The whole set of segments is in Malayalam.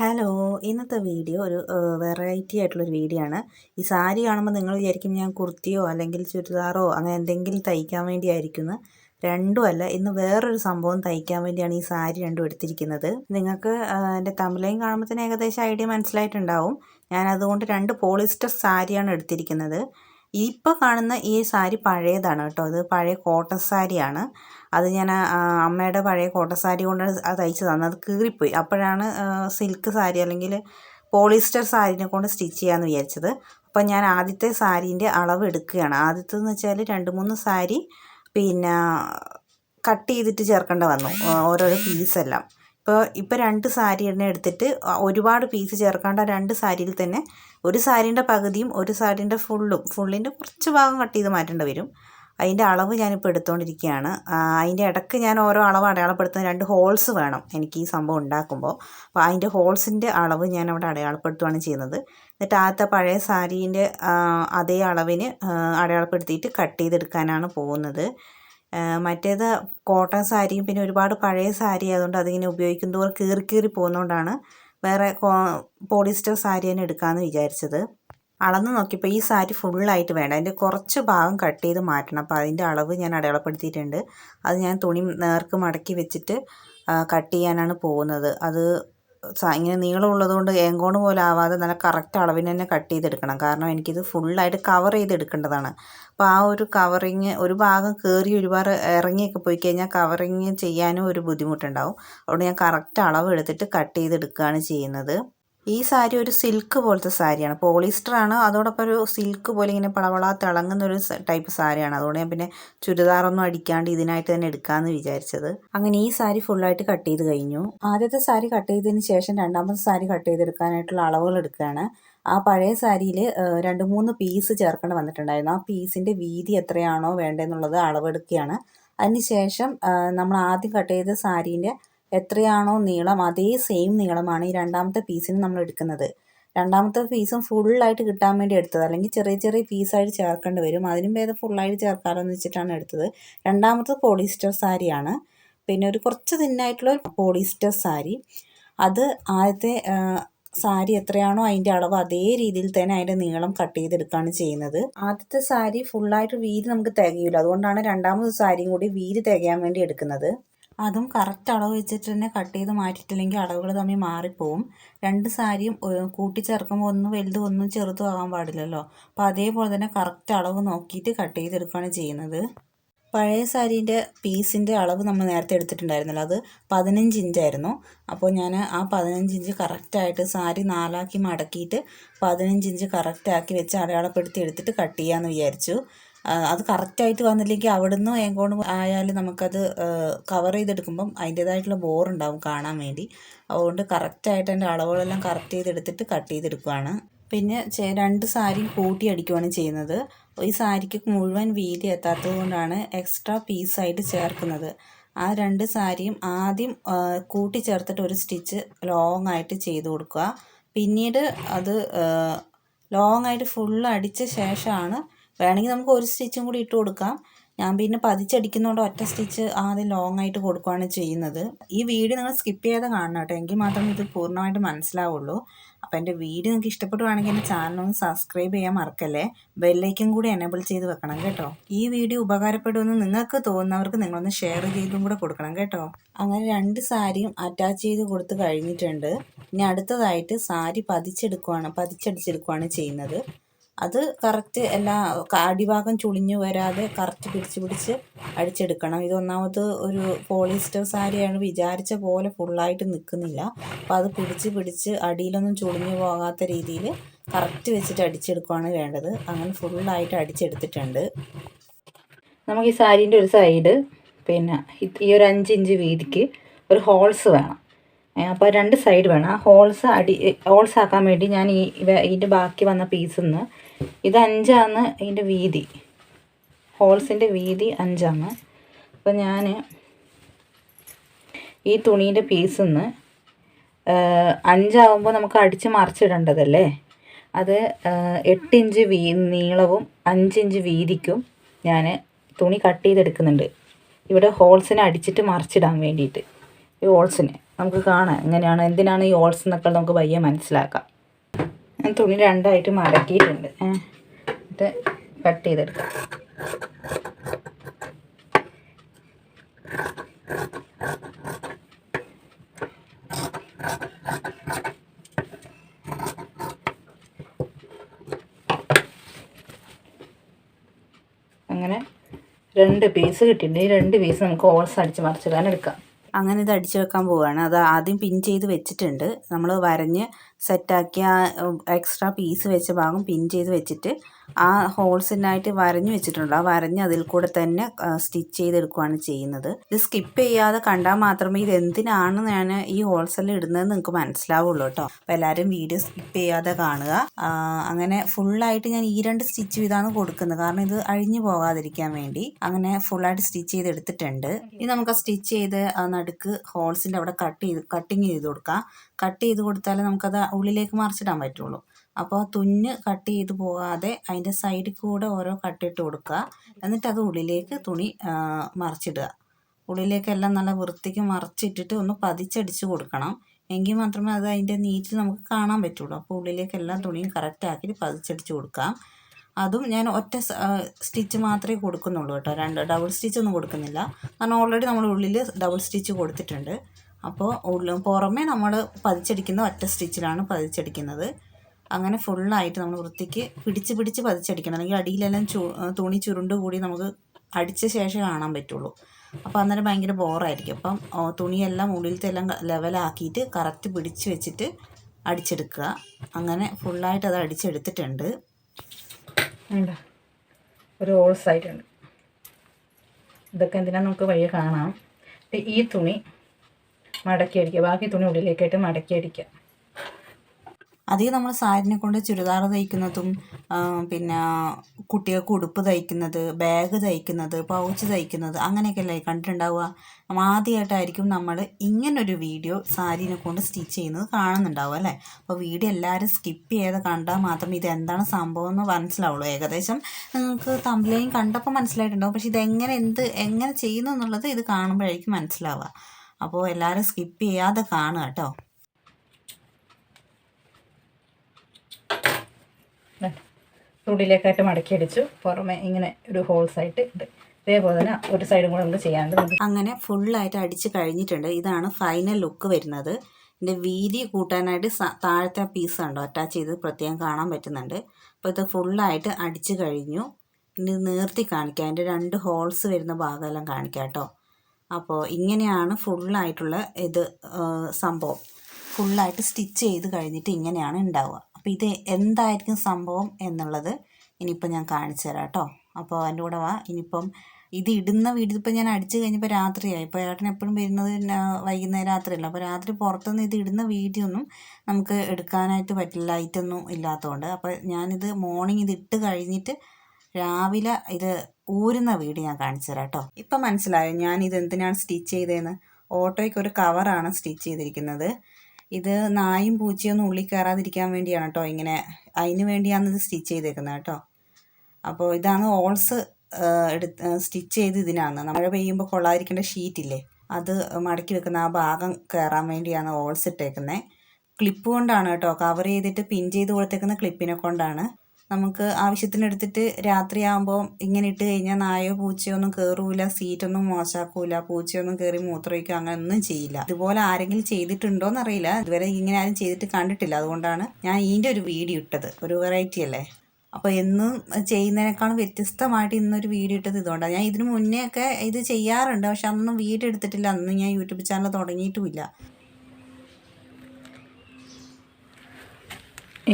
ഹലോ ഇന്നത്തെ വീഡിയോ ഒരു വെറൈറ്റി ആയിട്ടുള്ളൊരു വീഡിയോ ആണ്. ഈ സാരി കാണുമ്പോൾ നിങ്ങൾ വിചാരിക്കും ഞാൻ കുർത്തിയോ അല്ലെങ്കിൽ ചുരിദാറോ അങ്ങനെ എന്തെങ്കിലും തയ്ക്കാൻ വേണ്ടിയായിരിക്കുന്നു. രണ്ടുമല്ല ഇന്ന് വേറൊരു സംഭവം തയ്ക്കാൻ വേണ്ടിയാണ് ഈ സാരി രണ്ടും എടുത്തിരിക്കുന്നത്. നിങ്ങൾക്ക് എന്റെ തമിഴയും കാണുമ്പോൾ തന്നെ ഏകദേശം ഐഡിയ മനസ്സിലായിട്ടുണ്ടാവും. ഞാൻ അതുകൊണ്ട് രണ്ട് പോളിസ്റ്റർ സാരിയാണ് എടുത്തിരിക്കുന്നത്. ഇപ്പോൾ കാണുന്ന ഈ സാരി പഴയതാണ് കേട്ടോ. അത് പഴയ കോട്ടൺ സാരിയാണ്. അത് ഞാൻ അമ്മയുടെ പഴയ കോട്ടൺ സാരി കൊണ്ടാണ് തയ്ച്ച് തന്നത്. അത് കീറിപ്പോയി. അപ്പോഴാണ് സിൽക്ക് സാരി അല്ലെങ്കിൽ പോളിസ്റ്റർ സാരിനെ കൊണ്ട് സ്റ്റിച്ച് ചെയ്യാമെന്ന് വിചാരിച്ചത്. അപ്പം ഞാൻ ആദ്യത്തെ സാരീന്റെ അളവ് എടുക്കുകയാണ്. ആദ്യത്തെന്ന് വെച്ചാൽ രണ്ട് മൂന്ന് സാരി പിന്നെ കട്ട് ചെയ്തിട്ട് ചേർക്കേണ്ട വന്നു ഓരോരോ പീസെല്ലാം ഇപ്പോൾ ഇപ്പോൾ രണ്ട് സാരി തന്നെ എടുത്തിട്ട് ഒരുപാട് പീസ് ചേർക്കാണ്ട് രണ്ട് സാരിയിൽ തന്നെ ഒരു സാരീന്റെ പകുതിയും ഒരു സാരീന്റെ ഫുള്ളും ഫുള്ളിന്റെ കുറച്ച് ഭാഗം കട്ട് ചെയ്ത് മാറ്റേണ്ടി വരും. അതിന്റെ അളവ് ഞാനിപ്പോൾ എടുത്തുകൊണ്ടിരിക്കുകയാണ് അതിന്റെ ഇടയ്ക്ക് ഞാൻ ഓരോ അളവ് അടയാളപ്പെടുത്തുന്ന രണ്ട് ഹോൾസ് വേണം എനിക്ക് ഈ സംഭവം ഉണ്ടാക്കുമ്പോൾ അപ്പോൾ അതിന്റെ ഹോൾസിന്റെ അളവ് ഞാൻ അവിടെ അടയാളപ്പെടുത്തുകയാണ് ചെയ്യുന്നത്. എന്നിട്ട് ആദ്യത്തെ പഴയ സാരീന്റെ അതേ അളവിന് അടയാളപ്പെടുത്തിയിട്ട് കട്ട് ചെയ്തെടുക്കാനാണ് പോകുന്നത്. മറ്റേത് കോട്ടൺ സാരിയും പിന്നെ ഒരുപാട് പഴയ സാരി ആയതുകൊണ്ട് അതിങ്ങനെ ഉപയോഗിക്കും തോറും കീറി കീറി പോകുന്നതുകൊണ്ടാണ് വേറെ പോളിസ്റ്റർ സാരി തന്നെ എടുക്കാമെന്ന് വിചാരിച്ചത്. അളന്ന് നോക്കിയപ്പോൾ ഈ സാരി ഫുള്ളായിട്ട് വേണ്ട. അതിന്റെ കുറച്ച് ഭാഗം കട്ട് ചെയ്ത് മാറ്റണം. അപ്പോൾ അതിന്റെ അളവ് ഞാൻ അടയാളപ്പെടുത്തിയിട്ടുണ്ട്. അത് ഞാൻ തുണി നേർക്ക് മടക്കി വെച്ചിട്ട് കട്ട് ചെയ്യാനാണ് പോകുന്നത്. അത് ഇങ്ങനെ നീളമുള്ളത് കൊണ്ട് ഏങ്കോണ് പോലെ ആവാതെ നല്ല കറക്റ്റ് അളവിന് തന്നെ കട്ട് ചെയ്തെടുക്കണം. കാരണം എനിക്കിത് ഫുള്ളായിട്ട് കവർ ചെയ്തെടുക്കേണ്ടതാണ്. അപ്പോൾ ആ ഒരു കവറിങ് ഒരു ഭാഗം കയറി ഒരുപാട് ഇറങ്ങിയൊക്കെ പോയി കഴിഞ്ഞാൽ കവറിങ് ചെയ്യാനും ഒരു ബുദ്ധിമുട്ടുണ്ടാവും. അതുകൊണ്ട് ഞാൻ കറക്റ്റ് അളവ് എടുത്തിട്ട് കട്ട് ചെയ്തെടുക്കുകയാണ് ചെയ്യുന്നത്. ഈ സാരി ഒരു സിൽക്ക് പോലത്തെ സാരിയാണ്. പോളിസ്റ്റർ ആണ് അതോടൊപ്പം ഒരു സിൽക്ക് പോലെ ഇങ്ങനെ പളവള തിളങ്ങുന്ന ഒരു ടൈപ്പ് സാരിയാണ്. അതുകൊണ്ട് ഞാൻ പിന്നെ ചുരിദാറൊന്നും അടിക്കാണ്ട് ഇതിനായിട്ട് തന്നെ എടുക്കാമെന്ന് വിചാരിച്ചത്. അങ്ങനെ ഈ സാരി ഫുള്ളായിട്ട് കട്ട് ചെയ്ത് കഴിഞ്ഞു. ആദ്യത്തെ സാരി കട്ട് ചെയ്തതിന് ശേഷം രണ്ടാമത്തെ സാരി കട്ട് ചെയ്തെടുക്കാനായിട്ടുള്ള അളവുകൾ എടുക്കുകയാണ്. ആ പഴയ സാരിയിൽ രണ്ട് മൂന്ന് പീസ് ചേർക്കേണ്ടി വന്നിട്ടുണ്ടായിരുന്നു. ആ പീസിന്റെ വീതി എത്രയാണോ വേണ്ടതെന്നുള്ളത് അളവെടുക്കുകയാണ്. അതിന് ശേഷം നമ്മൾ ആദ്യം കട്ട് ചെയ്ത സാരീന്റെ എത്രയാണോ നീളം അതേ സെയിം നീളമാണ് ഈ രണ്ടാമത്തെ പീസിന് നമ്മൾ എടുക്കുന്നത്. രണ്ടാമത്തെ പീസും ഫുള്ളായിട്ട് കിട്ടാൻ വേണ്ടി എടുത്തത്. അല്ലെങ്കിൽ ചെറിയ ചെറിയ പീസായിട്ട് ചേർക്കേണ്ടി വരും. അതിനും ഭേദം ഫുള്ളായിട്ട് ചേർക്കാമല്ലോ വെച്ചിട്ടാണ് എടുത്തത്. രണ്ടാമത്തത് പോളിസ്റ്റർ സാരിയാണ്. പിന്നെ ഒരു കുറച്ച് തിന്നായിട്ടുള്ള ഒരു പോളിസ്റ്റർ സാരി. അത് ആദ്യത്തെ സാരി എത്രയാണോ അതിന്റെ അളവ് അതേ രീതിയിൽ തന്നെ അതിന്റെ നീളം കട്ട് ചെയ്തെടുക്കുകയാണ് ചെയ്യുന്നത്. ആദ്യത്തെ സാരി ഫുള്ളായിട്ട് വീതി നമുക്ക് തികയില്ല അതുകൊണ്ടാണ് രണ്ടാമത് സാരിയും കൂടി വീതി തികയാൻ വേണ്ടി എടുക്കുന്നത്. അതും കറക്റ്റ് അളവ് വെച്ചിട്ട് തന്നെ കട്ട് ചെയ്ത് മാറ്റിയിട്ടില്ലെങ്കിൽ അളവുകൾ തമ്മിൽ മാറിപ്പോവും. രണ്ട് സാരിയും കൂട്ടിച്ചേർക്കുമ്പോൾ ഒന്ന് വലുതും ഒന്നും ചെറുതും ആകാൻ പാടില്ലല്ലോ. അപ്പോൾ അതേപോലെ തന്നെ കറക്റ്റ് അളവ് നോക്കിയിട്ട് കട്ട് ചെയ്തെടുക്കുകയാണ് ചെയ്യുന്നത്. പഴയ സാരീന്റെ പീസിന്റെ അളവ് നമ്മൾ നേരത്തെ എടുത്തിട്ടുണ്ടായിരുന്നല്ലോ. അത് പതിനഞ്ച് ഇഞ്ചായിരുന്നു അപ്പോൾ ഞാൻ ആ പതിനഞ്ച് ഇഞ്ച് കറക്റ്റായിട്ട് സാരി നാലാക്കി മടക്കിയിട്ട് പതിനഞ്ച് ഇഞ്ച് കറക്റ്റാക്കി വെച്ച് അടയാളപ്പെടുത്തി എടുത്തിട്ട് കട്ട് ചെയ്യാമെന്ന് വിചാരിച്ചു. അത് കറക്റ്റായിട്ട് വന്നില്ലെങ്കിൽ അവിടുന്ന് എങ്കോണ് ആയാലും നമുക്കത് കവർ ചെയ്തെടുക്കുമ്പം അതിന്റേതായിട്ടുള്ള ബോറുണ്ടാവും കാണാൻ വേണ്ടി. അതുകൊണ്ട് കറക്റ്റായിട്ട് അതിന്റെ അളവുകളെല്ലാം കറക്റ്റ് ചെയ്തെടുത്തിട്ട് കട്ട് ചെയ്തെടുക്കുകയാണ് പിന്നെ രണ്ട് സാരിയും കൂട്ടി അടിക്കുകയാണ് ചെയ്യുന്നത്. ഈ സാരിക്ക് മുഴുവൻ വീതി എത്താത്തത് കൊണ്ടാണ് എക്സ്ട്രാ പീസായിട്ട് ചേർക്കുന്നത്. ആ രണ്ട് സാരിയും ആദ്യം കൂട്ടി ചേർത്തിട്ട് ഒരു സ്റ്റിച്ച് ലോങ് ആയിട്ട് ചെയ്ത് കൊടുക്കുക. പിന്നീട് അത് ലോങ് ആയിട്ട് ഫുൾ അടിച്ച ശേഷമാണ് വേണമെങ്കിൽ നമുക്ക് ഒരു സ്റ്റിച്ചും കൂടി ഇട്ട് കൊടുക്കാം. ഞാൻ പിന്നെ പതിച്ചടിക്കുന്നതുകൊണ്ട് ഒറ്റ സ്റ്റിച്ച് ആദ്യം ലോങ് ആയിട്ട് കൊടുക്കുകയാണ് ചെയ്യുന്നത്. ഈ വീഡിയോ നിങ്ങൾ സ്കിപ്പ് ചെയ്ത് കാണണം കേട്ടോ. എങ്കിൽ മാത്രമേ ഇത് പൂർണമായിട്ട് മനസ്സിലാവുള്ളൂ. അപ്പോൾ എന്റെ വീഡിയോ നിങ്ങൾക്ക് ഇഷ്ടപ്പെടുവാണെങ്കിൽ എന്റെ ചാനലൊന്ന് സബ്സ്ക്രൈബ് ചെയ്യാൻ മറക്കല്ലേ? ബെല്ലൈക്കും കൂടി എനേബിൾ ചെയ്ത് വെക്കണം കേട്ടോ. ഈ വീഡിയോ ഉപകാരപ്പെടുമെന്ന് നിങ്ങൾക്ക് തോന്നുന്നവർക്ക് നിങ്ങളൊന്ന് ഷെയർ ചെയ്തും കൂടെ കൊടുക്കണം കേട്ടോ. അങ്ങനെ രണ്ട് സാരിയും അറ്റാച്ച് ചെയ്ത് കൊടുത്ത് കഴിഞ്ഞിട്ടുണ്ട്. ഇനി അടുത്തതായിട്ട് സാരി പതിച്ചെടുക്കുവാണ് പതിച്ചടിച്ചെടുക്കുവാണ് ചെയ്യുന്നത്. അത് കറക്റ്റ് എല്ലാ അടിഭാഗം ചുളിഞ്ഞു വരാതെ കറക്റ്റ് പിടിച്ച് പിടിച്ച് അടിച്ചെടുക്കണം. ഇത് ഒന്നാമത് ഒരു പോളിസ്റ്റർ സാരിയാണ് വിചാരിച്ച പോലെ ഫുള്ളായിട്ട് നിൽക്കുന്നില്ല അപ്പോൾ അത് പിടിച്ച് പിടിച്ച് അടിയിലൊന്നും ചുളിഞ്ഞു പോകാത്ത രീതിയിൽ കറക്റ്റ് വെച്ചിട്ട് അടിച്ചെടുക്കുകയാണ് വേണ്ടത്. അങ്ങനെ ഫുള്ളായിട്ട് അടിച്ചെടുത്തിട്ടുണ്ട്. നമുക്ക് ഈ സാരീന്റെ ഒരു സൈഡ് പിന്നെ ഈ ഒരു അഞ്ച് ഇഞ്ച് വീതിക്ക് ഒരു ഹോൾസ് വേണം. അപ്പോൾ രണ്ട് സൈഡ് വേണം. ആ ഹോൾസ് അടി ഹോൾസ് ആക്കാൻ വേണ്ടി ഞാൻ ഈ ഇതിന്റെ ബാക്കി വന്ന പീസിൽ നിന്ന് ഇത് അഞ്ചാണ് ഇതിന്റെ വീതി. ഹോൾസിന്റെ വീതി അഞ്ചാണ് അപ്പോൾ ഞാൻ ഈ തുണീന്റെ പീസിൽ നിന്ന് അഞ്ചാവുമ്പോൾ നമുക്ക് അടിച്ച് മറിച്ചിടേണ്ടതല്ലേ? അത് എട്ട് ഇഞ്ച് വീ നീളവും അഞ്ച് ഇഞ്ച് വീതിക്കും ഞാൻ തുണി കട്ട് ചെയ്തെടുക്കുന്നുണ്ട്. ഇവിടെ ഹോൾസിനെ അടിച്ചിട്ട് മറിച്ചിടാൻ വേണ്ടിയിട്ട്. ഈ ഹോൾസിന് നമുക്ക് കാണാം എങ്ങനെയാണ് എന്തിനാണ് ഈ ഹോൾസ് എന്നൊക്കെ നമുക്ക് പയ്യെ മനസ്സിലാക്കാം. ഞാൻ തുണി രണ്ടായിട്ട് മടക്കിയിട്ടുണ്ട്. എന്നിട്ട് കട്ട് ചെയ്തെടുക്കാം. അങ്ങനെ രണ്ട് പീസ് കിട്ടിയിട്ടുണ്ട്. ഈ രണ്ട് പീസ് നമുക്ക് ഓൾസ് അടിച്ച് മറിച്ചിടാൻ എടുക്കാം. അങ്ങനെ ഇത് അടിച്ചു വെക്കാൻ പോവുകയാണ്. അത് ആദ്യം പിൻ ചെയ്ത് വെച്ചിട്ടുണ്ട്. നമ്മൾ വരഞ്ഞ് സെറ്റാക്കിയ ആ എക്സ്ട്രാ പീസ് വെച്ച ഭാഗം പിൻ ചെയ്ത് വെച്ചിട്ട് ആ ഹോൾസിനായിട്ട് വരഞ്ഞു വെച്ചിട്ടുണ്ട്. ആ വരഞ്ഞ് അതിൽ കൂടെ തന്നെ സ്റ്റിച്ച് ചെയ്തെടുക്കുകയാണ് ചെയ്യുന്നത്. ഇത് സ്കിപ്പ് ചെയ്യാതെ കണ്ടാൽ മാത്രമേ ഇത് എന്തിനാണ് ഞാൻ ഈ ഹോൾസെല്ലാം ഇടുന്നത് നിങ്ങൾക്ക് മനസ്സിലാവുള്ളൂ കേട്ടോ. അപ്പോൾ എല്ലാവരും വീഡിയോ സ്കിപ്പ് ചെയ്യാതെ കാണുക. അങ്ങനെ ഫുള്ളായിട്ട് ഞാൻ ഈ രണ്ട് സ്റ്റിച്ച് ചെയ്താണ് കൊടുക്കുന്നത്. കാരണം ഇത് അഴിഞ്ഞു പോകാതിരിക്കാൻ വേണ്ടി അങ്ങനെ ഫുള്ളായിട്ട് സ്റ്റിച്ച് ചെയ്ത് എടുത്തിട്ടുണ്ട് ഇനി നമുക്ക് സ്റ്റിച്ച് ചെയ്ത് നടുക്ക് ഹോൾസിന്റെ അവിടെ കട്ട് ചെയ്ത് കട്ടിങ് ചെയ്ത് കൊടുക്കാം. കട്ട് ചെയ്ത് കൊടുത്താലേ നമുക്കത് ഉള്ളിലേക്ക് മറിച്ചിടാൻ പറ്റുള്ളൂ. അപ്പോൾ തുന്ന് കട്ട് ചെയ്ത് പോകാതെ അതിന്റെ സൈഡിൽ കൂടെ ഓരോ കട്ടിട്ട് കൊടുക്കുക. എന്നിട്ട് അത് ഉള്ളിലേക്ക് തുണി മറിച്ചിടുക. ഉള്ളിലേക്കെല്ലാം നല്ല വൃത്തിക്ക് മറിച്ചിട്ടിട്ട് ഒന്ന് പതിച്ചടിച്ച് കൊടുക്കണം. എങ്കിൽ മാത്രമേ അത് അതിന്റെ നീറ്റിൽ നമുക്ക് കാണാൻ പറ്റുള്ളൂ. അപ്പോൾ ഉള്ളിലേക്ക് എല്ലാ തുണിയും കറക്റ്റാക്കി പതിച്ചടിച്ച് കൊടുക്കാം അതും ഞാൻ ഒറ്റ സ്റ്റിച്ച് മാത്രമേ കൊടുക്കുന്നുള്ളൂ കേട്ടോ. രണ്ട് ഡബിൾ സ്റ്റിച്ച് ഒന്നും കൊടുക്കുന്നില്ല. കാരണം ഓൾറെഡി നമ്മൾ ഉള്ളിൽ ഡബിൾ സ്റ്റിച്ച് കൊടുത്തിട്ടുണ്ട്. അപ്പോൾ പുറമേ നമ്മൾ പതിച്ചടിക്കുന്ന ഒറ്റ സ്റ്റിച്ചിലാണ് പതിച്ചടിക്കുന്നത്. അങ്ങനെ ഫുള്ളായിട്ട് നമ്മൾ വൃത്തിക്ക് പിടിച്ച് പിടിച്ച് പതിച്ചടിക്കണം. അല്ലെങ്കിൽ അടിയിലെല്ലാം ചു തുണി ചുരുണ്ട് കൂടി നമുക്ക് അടിച്ച ശേഷം കാണാൻ പറ്റുള്ളൂ. അപ്പോൾ അന്നേരം ഭയങ്കര ബോറായിരിക്കും. അപ്പം തുണിയെല്ലാം ഉള്ളിലത്തെ എല്ലാം ലെവലാക്കിയിട്ട് കറക്റ്റ് പിടിച്ച് വെച്ചിട്ട് അടിച്ചെടുക്കുക. അങ്ങനെ ഫുള്ളായിട്ട് അത് അടിച്ചെടുത്തിട്ടുണ്ട്. ഒരു ഹോൾസ് ആയിട്ടുണ്ട് ഇതൊക്കെ എന്തിനാ നമുക്ക് വഴിയെ കാണാം. ഈ തുണി മടക്കി അടിക്കുക ബാക്കി തുണി ഉള്ളിലേക്കായിട്ട് മടക്കി അടിക്കുക അധികം നമ്മൾ സാരിനെ കൊണ്ട് ചുരിദാർ തയ്ക്കുന്നതും പിന്നെ കുട്ടികൾക്ക് ഉടുപ്പ് തയ്ക്കുന്നത് ബാഗ് തയ്ക്കുന്നത് പൗച്ച് തയ്ക്കുന്നത് അങ്ങനെയൊക്കെയല്ലേ കണ്ടിട്ടുണ്ടാവുക? ആദ്യമായിട്ടായിരിക്കും നമ്മൾ ഇങ്ങനൊരു വീഡിയോ സാരിനെ കൊണ്ട് സ്റ്റിച്ച് ചെയ്യുന്നത് കാണുന്നുണ്ടാവും അല്ലേ? അപ്പോൾ വീഡിയോ എല്ലാവരും സ്കിപ്പ് ചെയ്ത് കണ്ടാൽ മാത്രം ഇത് എന്താണ് സംഭവം എന്ന് മനസ്സിലാവുള്ളൂ. ഏകദേശം നിങ്ങൾക്ക് തമ്പിലേയും കണ്ടപ്പോൾ മനസ്സിലായിട്ടുണ്ടാവും. പക്ഷേ ഇതെങ്ങനെ എന്ത് എങ്ങനെ ചെയ്യുന്നു എന്നുള്ളത് ഇത് കാണുമ്പോഴായിരിക്കും മനസ്സിലാവുക. അപ്പോൾ എല്ലാവരും സ്കിപ്പ് ചെയ്യാതെ കാണുക കേട്ടോ. ഉള്ളിലേക്കായിട്ട് മടക്കി അടിച്ചു. പുറമെ ഇങ്ങനെ ഒരു ഹോൾസ് ആയിട്ട് ഉണ്ട് ഇതേപോലെ തന്നെ ഒരു സൈഡും കൂടെ നമുക്ക് ചെയ്യാനുണ്ട് അങ്ങനെ ഫുള്ളായിട്ട് അടിച്ച് കഴിഞ്ഞിട്ടുണ്ട്. ഇതാണ് ഫൈനൽ ലുക്ക് വരുന്നത്. ഇതിന്റെ വീതി കൂട്ടാനായിട്ട് താഴത്തെ പീസ് ഉണ്ടോ അറ്റാച്ച് ചെയ്ത് പ്രത്യേകം കാണാൻ പറ്റുന്നുണ്ട്. അപ്പോൾ ഇത് ഫുള്ളായിട്ട് അടിച്ച് കഴിഞ്ഞു. ഇനി നേർത്തി കാണിക്കാം. അതിന്റെ രണ്ട് ഹോൾസ് വരുന്ന ഭാഗമെല്ലാം കാണിക്കാം കേട്ടോ. അപ്പോൾ ഇങ്ങനെയാണ് ഫുള്ളായിട്ടുള്ള ഇത് സംഭവം. ഫുള്ളായിട്ട് സ്റ്റിച്ച് ചെയ്ത് കഴിഞ്ഞിട്ട് ഇങ്ങനെയാണ് ഉണ്ടാവുക അപ്പോൾ ഇത് എന്തായിരിക്കും സംഭവം എന്നുള്ളത് ഇനിയിപ്പോൾ ഞാൻ കാണിച്ചു തരാം കേട്ടോ. അപ്പോൾ അതിന്റെ കൂടെ വാ ഇനിയിപ്പം ഇത് ഇടുന്ന വീട് ഇപ്പം ഞാൻ അടിച്ചു കഴിഞ്ഞപ്പോൾ രാത്രിയായി. ഇപ്പോൾ ഏട്ടൻ എപ്പോഴും വരുന്നത് വൈകുന്നേരം രാത്രിയല്ല. അപ്പോൾ രാത്രി പുറത്തുനിന്ന് ഇത് ഇടുന്ന വീഡിയോ ഒന്നും നമുക്ക് എടുക്കാനായിട്ട് പറ്റില്ല. ലൈറ്റൊന്നും ഇല്ലാത്തതുകൊണ്ട്. അപ്പോൾ ഞാനിത് മോർണിംഗ് ഇത് ഇട്ട് കഴിഞ്ഞിട്ട് രാവിലെ ഇത് ഊരുന്ന വീട് ഞാൻ കാണിച്ചു തരാം കേട്ടോ. ഇപ്പം മനസ്സിലായോ ഞാൻ ഇത് എന്തിനാണ് സ്റ്റിച്ച് ചെയ്തതെന്ന്? ഓട്ടോയ്ക്ക് ഒരു കവറാണ് സ്റ്റിച്ച് ചെയ്തിരിക്കുന്നത്. ഇത് നായും പൂച്ചയൊന്നും ഉള്ളിൽ കയറാതിരിക്കാൻ വേണ്ടിയാണ് കേട്ടോ ഇങ്ങനെ അതിന് വേണ്ടിയാണ് ഇത് സ്റ്റിച്ച് ചെയ്തേക്കുന്നത് കേട്ടോ. അപ്പോൾ ഇതാണ് ഓൾസ് എടുത്ത് സ്റ്റിച്ച് ചെയ്ത് ഇതിനാണ്. മഴ പെയ്യുമ്പോൾ കൊള്ളാതിരിക്കേണ്ട ഷീറ്റില്ലേ അത് മടക്കി വെക്കുന്ന ആ ഭാഗം കയറാൻ വേണ്ടിയാണ് ഓൾസ് ഇട്ടേക്കുന്നത് ക്ലിപ്പ് കൊണ്ടാണ് കേട്ടോ കവർ ചെയ്തിട്ട് പിൻ ചെയ്ത് കൊടുത്തേക്കുന്ന ക്ലിപ്പിനെ കൊണ്ടാണ്. നമുക്ക് ആവശ്യത്തിന് എടുത്തിട്ട് രാത്രിയാകുമ്പോൾ ഇങ്ങനെ ഇട്ട് കഴിഞ്ഞാൽ നായോ പൂച്ചയോ ഒന്നും കയറൂല സീറ്റൊന്നും മോശമാക്കൂല പൂച്ചയൊന്നും കയറി മൂത്രമൊഴിക്കുക അങ്ങനെ ഒന്നും ചെയ്യില്ല. ഇതുപോലെ ആരെങ്കിലും ചെയ്തിട്ടുണ്ടോ എന്നറിയില്ല ഇതുവരെ ഇങ്ങനെ ആരും ചെയ്തിട്ട് കണ്ടിട്ടില്ല. അതുകൊണ്ടാണ് ഞാൻ ഇതിന്റെ ഒരു വീഡിയോ ഇട്ടത്. ഒരു വെറൈറ്റി അല്ലേ? അപ്പോൾ എന്നും ചെയ്യുന്നതിനേക്കാളും വ്യത്യസ്തമായിട്ട് ഇന്നൊരു വീഡിയോ ഇട്ടത് ഇതുകൊണ്ടാണ്. ഞാൻ ഇതിനു മുന്നേ ഒക്കെ ഇത് ചെയ്യാറുണ്ട്. പക്ഷെ അന്നും വീഡിയോ എടുത്തിട്ടില്ല. അന്നും ഞാൻ യൂട്യൂബ് ചാനൽ തുടങ്ങിയിട്ടുമില്ല.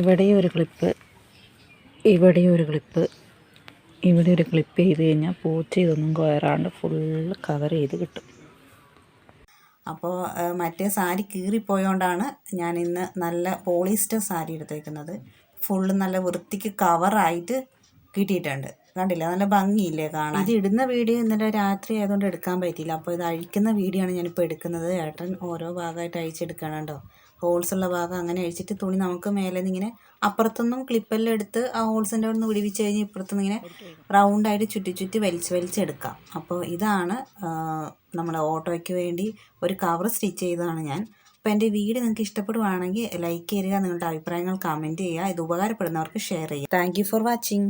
ഇവിടെ ഒരു ക്ലിപ്പ് ഇവിടെയും ഒരു ക്ലിപ്പ് ഇവിടെ ഒരു ക്ലിപ്പ് ചെയ്ത് കഴിഞ്ഞാൽ പൂച്ച ഇതൊന്നും കയറാണ്ട് ഫുള്ള് കവർ ചെയ്ത് കിട്ടും. അപ്പോൾ മറ്റേ സാരി കീറിപ്പോയോണ്ടാണ് ഞാൻ ഇന്ന് നല്ല പോളിസ്റ്റർ സാരി എടുത്തേക്കുന്നത്. ഫുള്ള് നല്ല വൃത്തിക്ക് കവറായിട്ട് കിട്ടിയിട്ടുണ്ട്. കണ്ടില്ല? നല്ല ഭംഗിയില്ലേ കാണാൻ? ഇത് ഇടുന്ന വീഡിയോ ഇന്നലെ രാത്രി ആയതുകൊണ്ട് എടുക്കാൻ പറ്റിയില്ല. അപ്പോൾ ഇത് അഴിക്കുന്ന വീഡിയോ ആണ് ഞാനിപ്പോൾ എടുക്കുന്നത്. ഏട്ടൻ ഓരോ ഭാഗമായിട്ട് അഴിച്ചെടുക്കണം കേട്ടോ. ഹോൾസ് ഉള്ള ഭാഗം അങ്ങനെ അഴിച്ചിട്ട് തുണി നമുക്ക് മേലെ നിന്ന് ഇങ്ങനെ അപ്പുറത്തൊന്നും ക്ലിപ്പെല്ലാം എടുത്ത് ആ ഹോൾസിന്റെ അവിടെ നിന്ന് വിടിവിച്ച് കഴിഞ്ഞ് ഇപ്പുറത്തുനിന്ന് ഇങ്ങനെ റൗണ്ടായിട്ട് ചുറ്റി ചുറ്റി വലിച്ച് വലിച്ചെടുക്കാം അപ്പോൾ ഇതാണ് നമ്മുടെ ഓട്ടോയ്ക്ക് വേണ്ടി ഒരു കവർ സ്റ്റിച്ച് ചെയ്തതാണ് ഞാൻ. അപ്പോൾ എന്റെ വീഡിയോ നിങ്ങൾക്ക് ഇഷ്ടപ്പെടുവാണെങ്കിൽ ലൈക്ക് ചെയ്യുക നിങ്ങളുടെ അഭിപ്രായങ്ങൾ കമന്റ് ചെയ്യുക ഇത് ഉപകാരപ്പെടുന്നവർക്ക് ഷെയർ ചെയ്യുക. Thank for watching